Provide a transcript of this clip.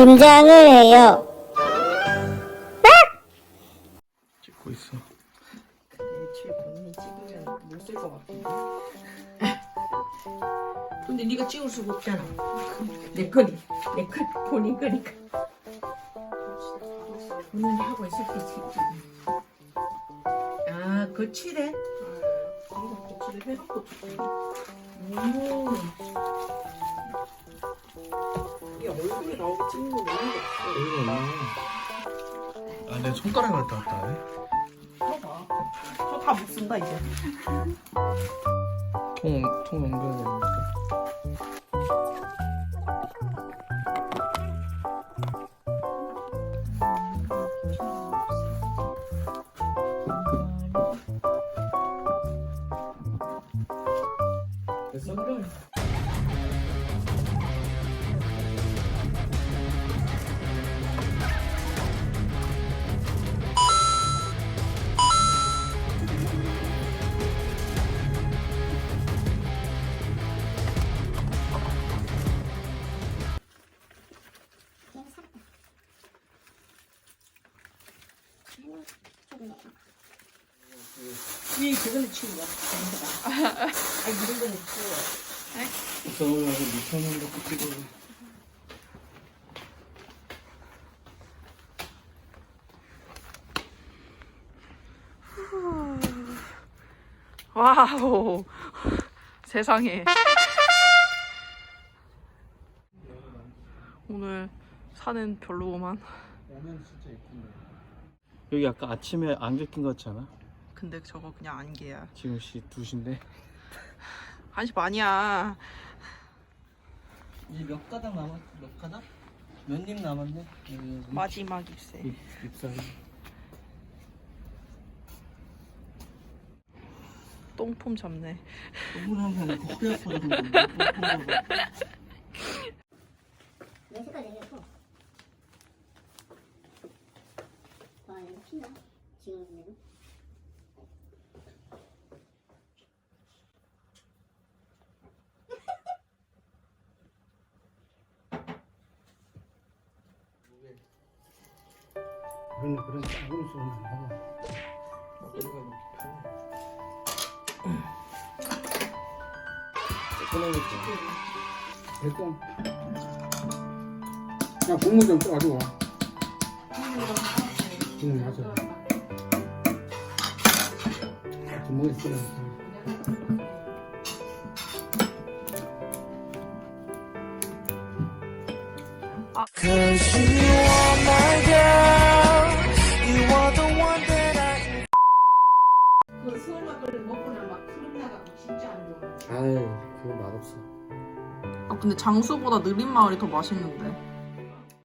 김장을 해요. 찍고 있어. 애초에 본인이 찍으면 못쓸것 같은데. 근데 네가 찍을 수가 없잖아. 내 거니, 내거 본인 거니까. 본인이 하고 있을 때 찍지. 아, 거칠해? 거칠해 해놓고 오. 이 얼굴이 나오게 찍는 건 의미가 없어. 여기가 없네. 아, 내 손가락 왔다 갔다 하네. 봐봐. 저다 못 쓴다 이제. 통, 통 넘겨야 되니까. 됐어? 이 그거는 치운 거야. 아, 이런 거는 치워. 서울 와서 미천원 갖고 찍어. 와우 세상에 오늘 산은 별로구만 오면 진짜 예쁜데. 여기 아까 아침에 안개 낀 거 같지 않아? 근데 저거 그냥 안개야 지금 시 2시인데. 한시 반이야 이제 몇 가닥 남았, 몇 가닥? 몇 입 남았네? 여기 마지막 입새 잎, 잎사귀. 똥폼 잡네 게 아니고 허리 아파서 그런 내 색깔 되게 예뻐. 와, 이거 피나? 지금 보면. 그런 그런 작은 너무 편해. 됐어. 야, 국물 좀떠 응, 맞아. 주먹에 쓰라. 그 수월 막걸리 먹고는 막 크림 나가고 진짜 안 좋아. 아이, 그거 맛없어. 아 근데 장수보다 느린 마을이 더 맛있는데